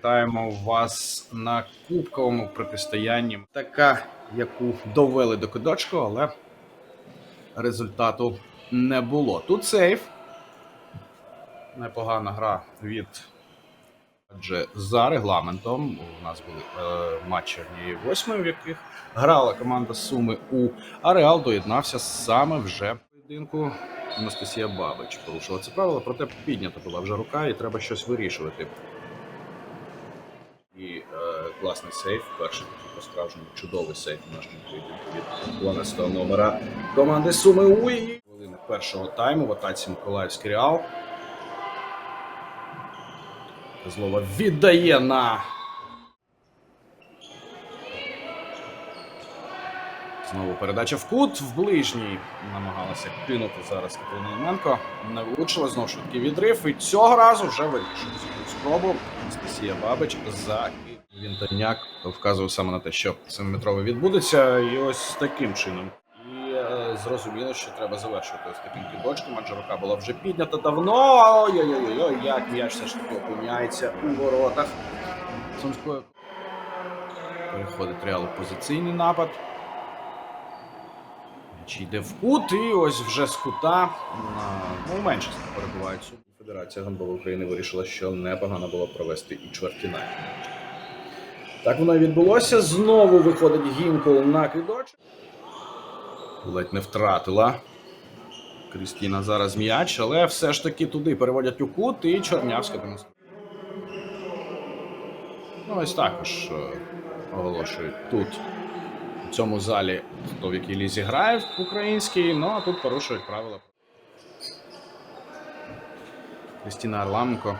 Вітаємо вас на кубковому протистоянні. Така, яку довели до кидочку, але результату не було. Тут сейф. Непогана гра від. Адже за регламентом у нас були е, матчі однієї в яких грала команда Суми У, а Реал доєднався саме вже поєдинку. Анастасія Бабич порушила це правило, проте піднята була вже рука, і треба щось вирішувати. І е, класний сейф. Перший по-справжньому чудовий сейф нашому від 12 номера команди Суми Уї. Хвилини першого тайму в атаці Миколаївський Реал. Злова віддає на. Знову передача в кут в ближній. Намагалася кинути зараз Катерина Іменко. Не влучила знову швидкий відрив. І цього разу вже вирішує цю спробу. Анастасія Бабич за Вінтаняк вказував саме на те, що 7-метровий відбудеться. І ось таким чином. І е, зрозуміло, що треба завершувати ось таким кидочком, адже рука була вже піднята давно. Ой-ой-ой, як м'яч все ж таки опиняється у воротах. Сумської переходить реал позиційний напад. М'яч йде в кут, і ось вже з кута ну, менше перебувають. Федерація гандболу України вирішила, що непогано було провести і чвертьфінальний матч. Так воно і відбулося. Знову виходить Гінкол на кидочок. Ледь не втратила. Крістіна зараз м'яч, але все ж таки туди переводять у кут і Чорнявська демонструє. Ну, ось також е, оголошують тут, у цьому залі, хто в якій лізі грає в українській, ну а тут порушують правила. Крістіна Арламенко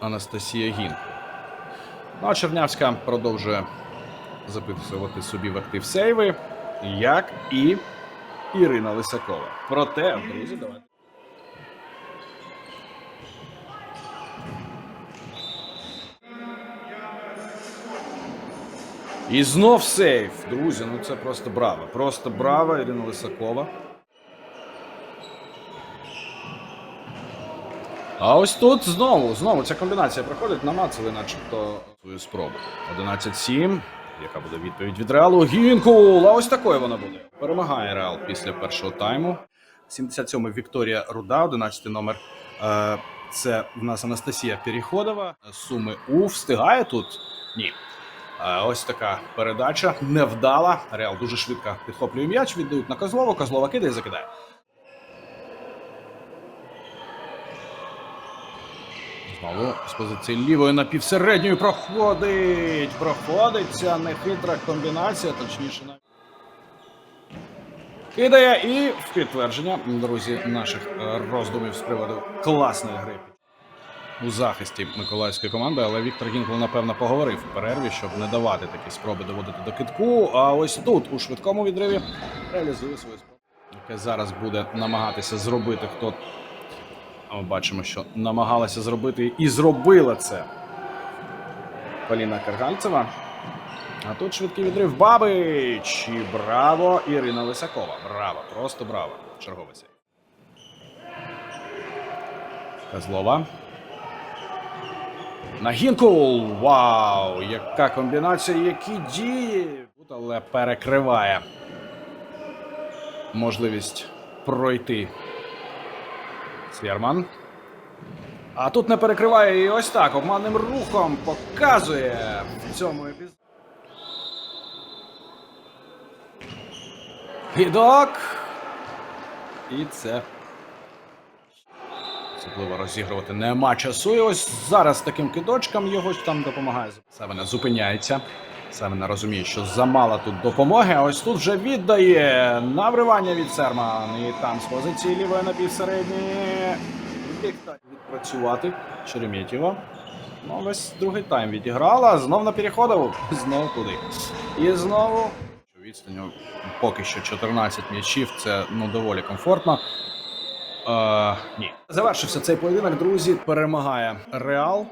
Анастасія Гінко. Ну а Чернявська продовжує записувати собі в актив сейви, як і Ірина Лисакова. Проте, друзі, давайте. І знов сейф, друзі. Ну це просто браво. Просто браво, Ірина Лисакова. А ось тут знову, знову ця комбінація проходить, намацали, начебто, свою спробу. 11-7. Яка буде відповідь від Реалу? Гінкул! А ось такою вона буде. Перемагає Реал після першого тайму. 77-й Вікторія Руда, 11 номер. Е, Це в нас Анастасія Переходова. Суми У встигає тут? Ні. Е, Ось така передача невдала. Реал дуже швидко підхоплює м'яч, віддають на Козлову. Козлова кидає закидає. Знову з позиції лівої на півсередньої проходить. Проходить ця нехитра комбінація, точніше навіть. Кидає і в підтвердження, друзі, наших е, роздумів з приводу класної гри у захисті миколаївської команди, але Віктор Гінкл, напевно, поговорив у перерві, щоб не давати такі спроби доводити до китку. А ось тут, у швидкому відриві, реалізує свою спробу, яке зараз буде намагатися зробити хто. А Ми бачимо, що намагалася зробити і зробила це Поліна Каргальцева. А тут швидкий відрив Бабич. І браво! Ірина Лисакова. Браво! Просто браво! Черговий сейв. Козлова. На Гінкул! Вау! Яка комбінація, які дії! Але перекриває можливість пройти Свірман. А тут не перекриває і ось так обманним рухом показує в цьому епізоді. Гідок. І це особливо розігрувати нема часу. І ось зараз таким кидочком його там допомагає. Севена зупиняється. Севена розуміє, що замало тут допомоги, а ось тут вже віддає навривання від Серман. І там з позиції лівої на півсередньої відпрацювати Шереметьєва. Ну, весь другий тайм відіграла. Знов на переходову, знов туди. І знову. Відстаню поки що 14 м'ячів. Це ну доволі комфортно. Е, ні. Завершився цей поєдинок, друзі. Перемагає Реал.